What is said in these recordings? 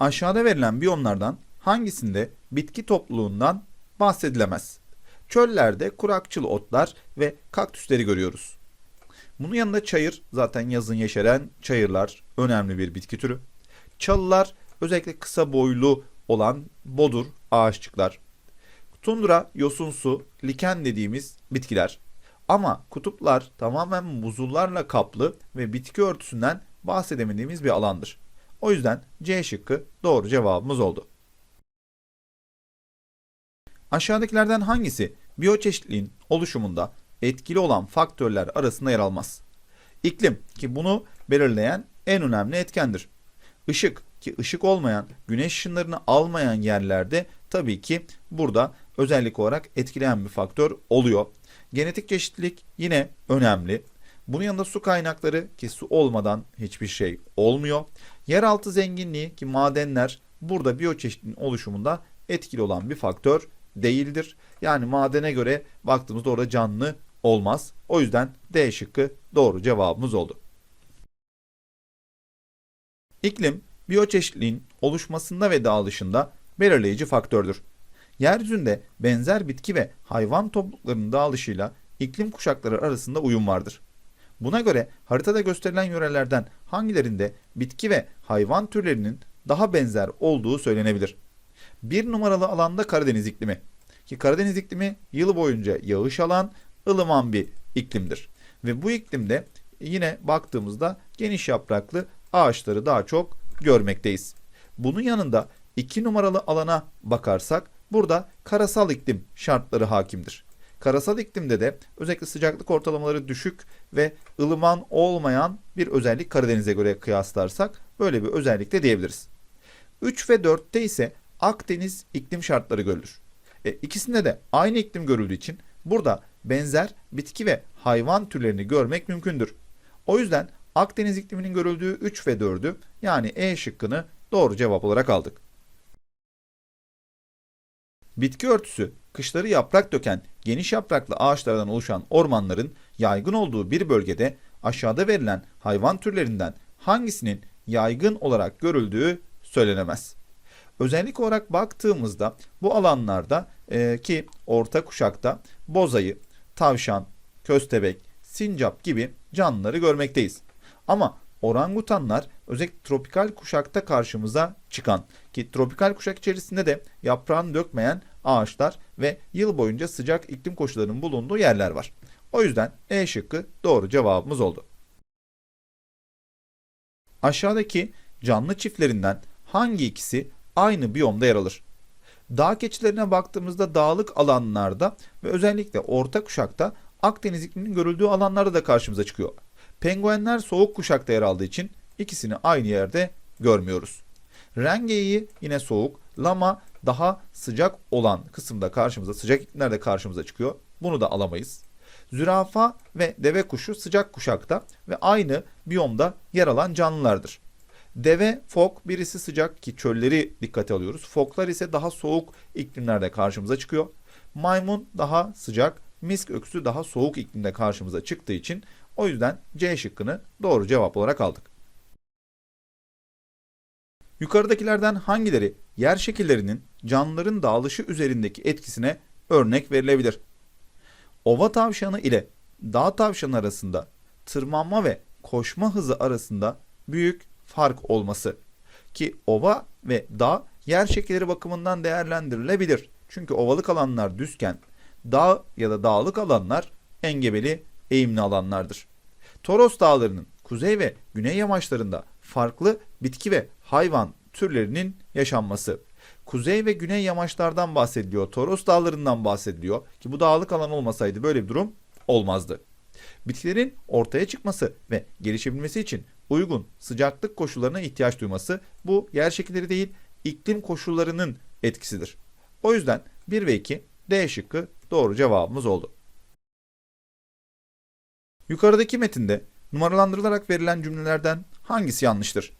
Aşağıda verilen biyomlardan hangisinde bitki topluluğundan bahsedilemez? Çöllerde kurakçıl otlar ve kaktüsleri görüyoruz. Bunun yanında çayır zaten yazın yeşeren çayırlar önemli bir bitki türü. Çalılar özellikle kısa boylu olan bodur ağaççıklar. Tundra, yosunsu, liken dediğimiz bitkiler. Ama kutuplar tamamen buzullarla kaplı ve bitki örtüsünden bahsedemediğimiz bir alandır. O yüzden C şıkkı doğru cevabımız oldu. Aşağıdakilerden hangisi biyoçeşitliliğin oluşumunda etkili olan faktörler arasında yer almaz? İklim ki bunu belirleyen en önemli etkendir. Işık ki ışık olmayan, güneş ışınlarını almayan yerlerde tabii ki burada özellik olarak etkileyen bir faktör oluyor. Genetik çeşitlilik yine önemli. Bunun yanında su kaynakları ki su olmadan hiçbir şey olmuyor. Yeraltı zenginliği ki madenler burada biyoçeşitliliğin oluşumunda etkili olan bir faktör değildir. Yani madene göre baktığımızda orada canlı olmaz. O yüzden D şıkkı doğru cevabımız oldu. İklim, biyoçeşitliliğin oluşmasında ve dağılışında belirleyici faktördür. Yeryüzünde benzer bitki ve hayvan topluluklarının dağılışıyla iklim kuşakları arasında uyum vardır. Buna göre haritada gösterilen yörelerden hangilerinde bitki ve hayvan türlerinin daha benzer olduğu söylenebilir. Bir numaralı alanda Karadeniz iklimi. Ki Karadeniz iklimi yıl boyunca yağış alan ılıman bir iklimdir. Ve bu iklimde yine baktığımızda geniş yapraklı ağaçları daha çok görmekteyiz. Bunun yanında 2 numaralı alana bakarsak burada karasal iklim şartları hakimdir. Karasal iklimde de özellikle sıcaklık ortalamaları düşük ve ılıman olmayan bir özellik Karadeniz'e göre kıyaslarsak böyle bir özellik de diyebiliriz. 3 ve 4'te ise Akdeniz iklim şartları görülür. E, ikisinde de aynı iklim görüldüğü için burada benzer bitki ve hayvan türlerini görmek mümkündür. O yüzden Akdeniz ikliminin görüldüğü 3 ve 4'ü yani E şıkkını doğru cevap olarak aldık. Bitki örtüsü kışları yaprak döken geniş yapraklı ağaçlardan oluşan ormanların yaygın olduğu bir bölgede aşağıda verilen hayvan türlerinden hangisinin yaygın olarak görüldüğü söylenemez. Özellik olarak baktığımızda bu alanlarda e, ki orta kuşakta bozayı, tavşan, köstebek, sincap gibi canlıları görmekteyiz. Ama orangutanlar özellikle tropikal kuşakta karşımıza çıkan ki tropikal kuşak içerisinde de yaprağını dökmeyen ağaçlar ve yıl boyunca sıcak iklim koşullarının bulunduğu yerler var. O yüzden E şıkkı doğru cevabımız oldu. Aşağıdaki canlı çiftlerinden hangi ikisi aynı biyomda yer alır? Dağ keçilerine baktığımızda dağlık alanlarda ve özellikle orta kuşakta Akdeniz ikliminin görüldüğü alanlarda da karşımıza çıkıyor. Penguenler soğuk kuşakta yer aldığı için ikisini aynı yerde görmüyoruz. Rengeyi yine soğuk, lama daha sıcak olan kısımda karşımıza, sıcak iklimlerde karşımıza çıkıyor. Bunu da alamayız. Zürafa ve deve kuşu sıcak kuşakta ve aynı biyomda yer alan canlılardır. Deve, fok birisi sıcak ki çölleri dikkate alıyoruz. Foklar ise daha soğuk iklimlerde karşımıza çıkıyor. Maymun daha sıcak, misk öksü daha soğuk iklimde karşımıza çıktığı için o yüzden C şıkkını doğru cevap olarak aldık. Yukarıdakilerden hangileri yer şekillerinin canlıların dağılışı üzerindeki etkisine örnek verilebilir? Ova tavşanı ile dağ tavşanı arasında tırmanma ve koşma hızı arasında büyük fark olması ki ova ve dağ yer şekilleri bakımından değerlendirilebilir. Çünkü ovalık alanlar düzken dağ ya da dağlık alanlar engebeli eğimli alanlardır. Toros dağlarının kuzey ve güney yamaçlarında farklı bitki ve hayvan türlerinin yaşanması. Kuzey ve güney yamaçlardan bahsediliyor. Toros dağlarından bahsediliyor ki bu dağlık alan olmasaydı böyle bir durum olmazdı. Bitkilerin ortaya çıkması ve gelişebilmesi için uygun sıcaklık koşullarına ihtiyaç duyması bu yer şekilleri değil iklim koşullarının etkisidir. O yüzden 1 ve 2 D şıkkı doğru cevabımız oldu. Yukarıdaki metinde numaralandırılarak verilen cümlelerden hangisi yanlıştır?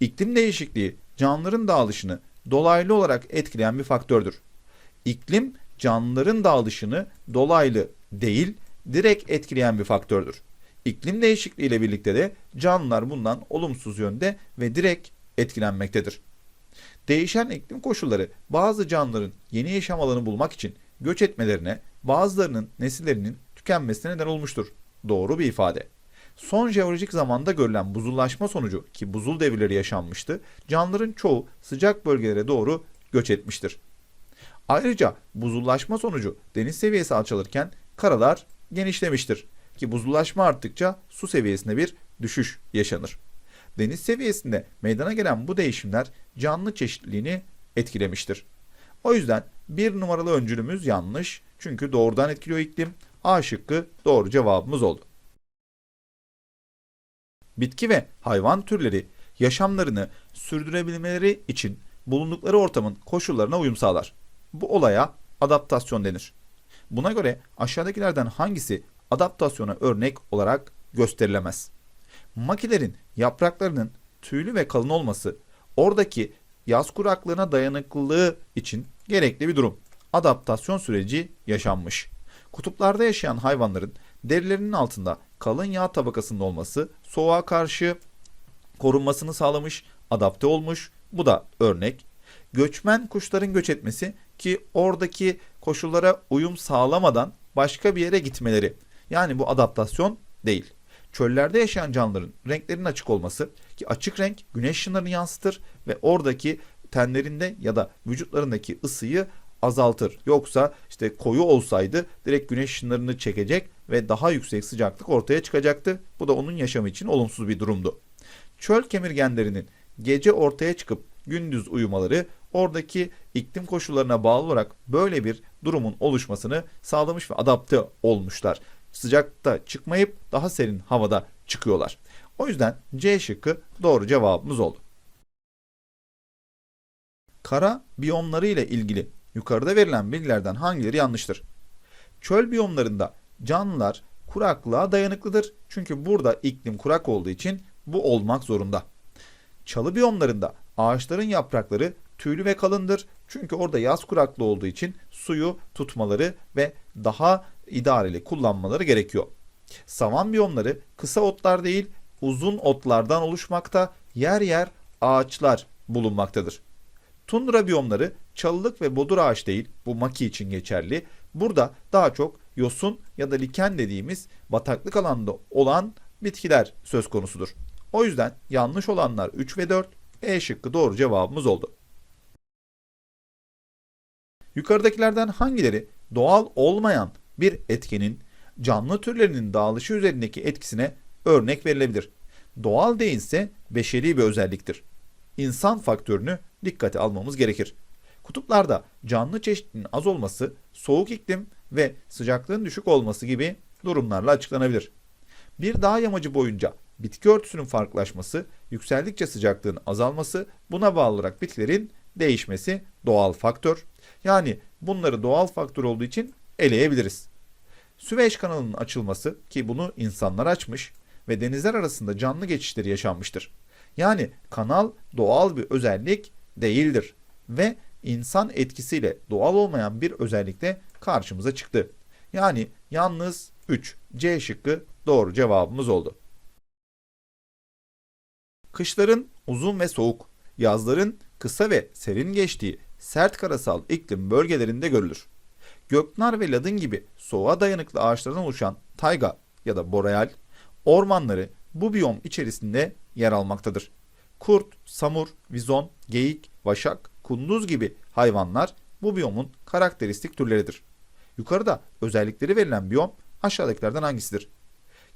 İklim değişikliği canlıların dağılışını dolaylı olarak etkileyen bir faktördür. İklim canlıların dağılışını dolaylı değil, direkt etkileyen bir faktördür. İklim değişikliği ile birlikte de canlılar bundan olumsuz yönde ve direkt etkilenmektedir. Değişen iklim koşulları bazı canlıların yeni yaşam alanı bulmak için göç etmelerine, bazılarının nesillerinin tükenmesine neden olmuştur. Doğru bir ifade. Son jeolojik zamanda görülen buzullaşma sonucu ki buzul devirleri yaşanmıştı, canlıların çoğu sıcak bölgelere doğru göç etmiştir. Ayrıca buzullaşma sonucu deniz seviyesi alçalırken karalar genişlemiştir ki buzullaşma arttıkça su seviyesinde bir düşüş yaşanır. Deniz seviyesinde meydana gelen bu değişimler canlı çeşitliliğini etkilemiştir. O yüzden bir numaralı öncülümüz yanlış çünkü doğrudan etkiliyor iklim. A şıkkı doğru cevabımız oldu. Bitki ve hayvan türleri yaşamlarını sürdürebilmeleri için bulundukları ortamın koşullarına uyum sağlar. Bu olaya adaptasyon denir. Buna göre aşağıdakilerden hangisi adaptasyona örnek olarak gösterilemez? Makilerin yapraklarının tüylü ve kalın olması oradaki yaz kuraklığına dayanıklılığı için gerekli bir durum. Adaptasyon süreci yaşanmış. Kutuplarda yaşayan hayvanların derilerinin altında kalın yağ tabakasının olması soğuğa karşı korunmasını sağlamış, adapte olmuş. Bu da örnek. Göçmen kuşların göç etmesi ki oradaki koşullara uyum sağlamadan başka bir yere gitmeleri. Yani bu adaptasyon değil. Çöllerde yaşayan canlıların renklerinin açık olması ki açık renk güneş ışınlarını yansıtır ve oradaki tenlerinde ya da vücutlarındaki ısıyı azaltır. Yoksa işte koyu olsaydı direkt güneş ışınlarını çekecek ve daha yüksek sıcaklık ortaya çıkacaktı. Bu da onun yaşamı için olumsuz bir durumdu. Çöl kemirgenlerinin gece ortaya çıkıp gündüz uyumaları oradaki iklim koşullarına bağlı olarak böyle bir durumun oluşmasını sağlamış ve adapte olmuşlar. Sıcakta çıkmayıp daha serin havada çıkıyorlar. O yüzden C şıkkı doğru cevabımız oldu. Kara biyomları ile ilgili yukarıda verilen bilgilerden hangileri yanlıştır? Çöl biyomlarında canlılar kuraklığa dayanıklıdır. Çünkü burada iklim kurak olduğu için bu olmak zorunda. Çalı biyomlarında ağaçların yaprakları tüylü ve kalındır. Çünkü orada yaz kuraklığı olduğu için suyu tutmaları ve daha idareli kullanmaları gerekiyor. Savan biyomları kısa otlar değil uzun otlardan oluşmakta, yer yer ağaçlar bulunmaktadır. Tundra biyomları çalılık ve bodur ağaç değil, bu maki için geçerli. Burada daha çok yosun ya da liken dediğimiz bataklık alanında olan bitkiler söz konusudur. O yüzden yanlış olanlar 3 ve 4, E şıkkı doğru cevabımız oldu. Yukarıdakilerden hangileri doğal olmayan bir etkenin canlı türlerinin dağılışı üzerindeki etkisine örnek verilebilir? Doğal değilse beşeri bir özelliktir. İnsan faktörünü dikkate almamız gerekir. Kutuplarda canlı çeşitliliğin az olması, soğuk iklim ve sıcaklığın düşük olması gibi durumlarla açıklanabilir. Bir dağ yamacı boyunca bitki örtüsünün farklılaşması, yükseldikçe sıcaklığın azalması, buna bağlı olarak bitkilerin değişmesi doğal faktör. Yani bunları doğal faktör olduğu için eleyebiliriz. Süveyş kanalının açılması ki bunu insanlar açmış ve denizler arasında canlı geçişleri yaşanmıştır. Yani kanal doğal bir özellik değildir ve insan etkisiyle doğal olmayan bir özellikle karşımıza çıktı. Yani yalnız 3 C şıkkı doğru cevabımız oldu. Kışların uzun ve soğuk, yazların kısa ve serin geçtiği sert karasal iklim bölgelerinde görülür. Göknar ve ladın gibi soğuğa dayanıklı ağaçlardan oluşan tayga ya da boreal ormanları bu biyom içerisinde yer almaktadır. Kurt, samur, vizon, geyik, vaşak, kunduz gibi hayvanlar bu biyomun karakteristik türleridir. Yukarıda özellikleri verilen biyom aşağıdakilerden hangisidir?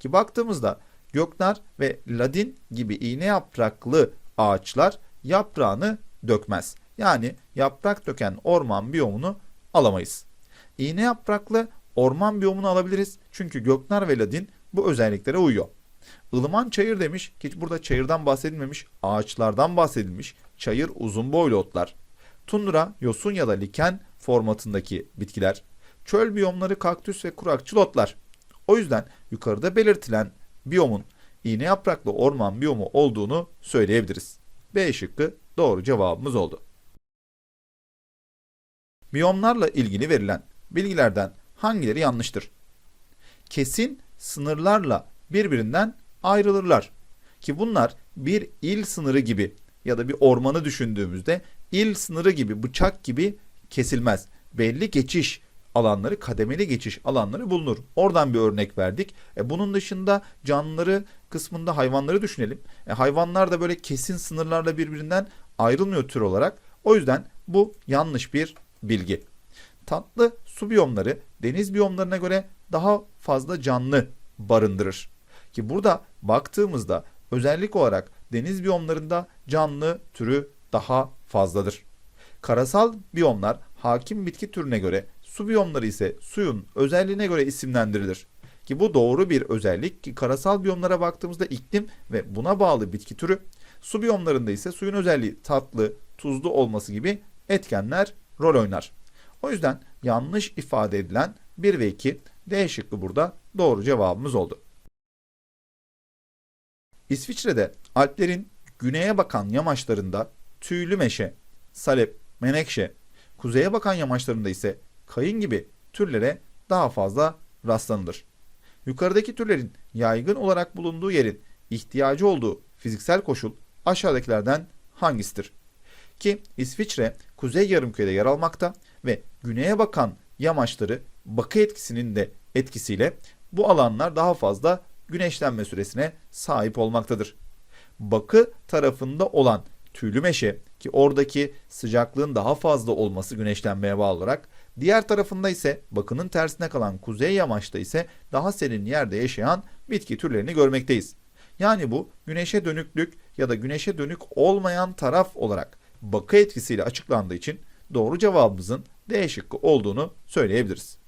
Ki baktığımızda göknar ve ladin gibi iğne yapraklı ağaçlar yaprağını dökmez. Yani yaprak döken orman biyomunu alamayız. İğne yapraklı orman biyomunu alabiliriz. Çünkü göknar ve ladin bu özelliklere uyuyor. Ilıman çayır demiş ki burada çayırdan bahsedilmemiş, ağaçlardan bahsedilmiş. Çayır uzun boylu otlar. Tundra, yosun ya da liken formatındaki bitkiler. Çöl biyomları kaktüs ve kurakçıl otlar. O yüzden yukarıda belirtilen biyomun iğne yapraklı orman biyomu olduğunu söyleyebiliriz. B şıkkı doğru cevabımız oldu. Biyomlarla ilgili verilen bilgilerden hangileri yanlıştır? Kesin sınırlarla birbirinden ayrılırlar. Ki bunlar bir il sınırı gibi ya da bir ormanı düşündüğümüzde il sınırı gibi, bıçak gibi kesilmez. Belli geçiş alanları, kademeli geçiş alanları bulunur. Oradan bir örnek verdik. E, bunun dışında canlıları kısmında hayvanları düşünelim. E, hayvanlar da böyle kesin sınırlarla birbirinden ayrılmıyor tür olarak. O yüzden bu yanlış bir bilgi. Tatlı su biyomları deniz biyomlarına göre daha fazla canlı barındırır. Ki burada baktığımızda özellik olarak deniz biyomlarında canlı türü daha fazladır. Karasal biyomlar hakim bitki türüne göre, su biyomları ise suyun özelliğine göre isimlendirilir. Ki bu doğru bir özellik ki karasal biyomlara baktığımızda iklim ve buna bağlı bitki türü, su biyomlarında ise suyun özelliği tatlı, tuzlu olması gibi etkenler rol oynar. O yüzden yanlış ifade edilen 1 ve 2 D şıkkı burada doğru cevabımız oldu. İsviçre'de Alplerin güneye bakan yamaçlarında tüylü meşe, salep, menekşe, kuzeye bakan yamaçlarında ise kayın gibi türlere daha fazla rastlanılır. Yukarıdaki türlerin yaygın olarak bulunduğu yerin ihtiyacı olduğu fiziksel koşul aşağıdakilerden hangisidir? Ki İsviçre kuzey yarımkürede yer almakta ve güneye bakan yamaçları bakı etkisinin de etkisiyle bu alanlar daha fazla güneşlenme süresine sahip olmaktadır. Bakı tarafında olan tüylü meşe ki oradaki sıcaklığın daha fazla olması güneşlenmeye bağlı olarak diğer tarafında ise bakının tersine kalan kuzey yamaçta ise daha serin yerde yaşayan bitki türlerini görmekteyiz. Yani bu güneşe dönüklük ya da güneşe dönük olmayan taraf olarak bakı etkisiyle açıklandığı için doğru cevabımızın D şıkkı olduğunu söyleyebiliriz.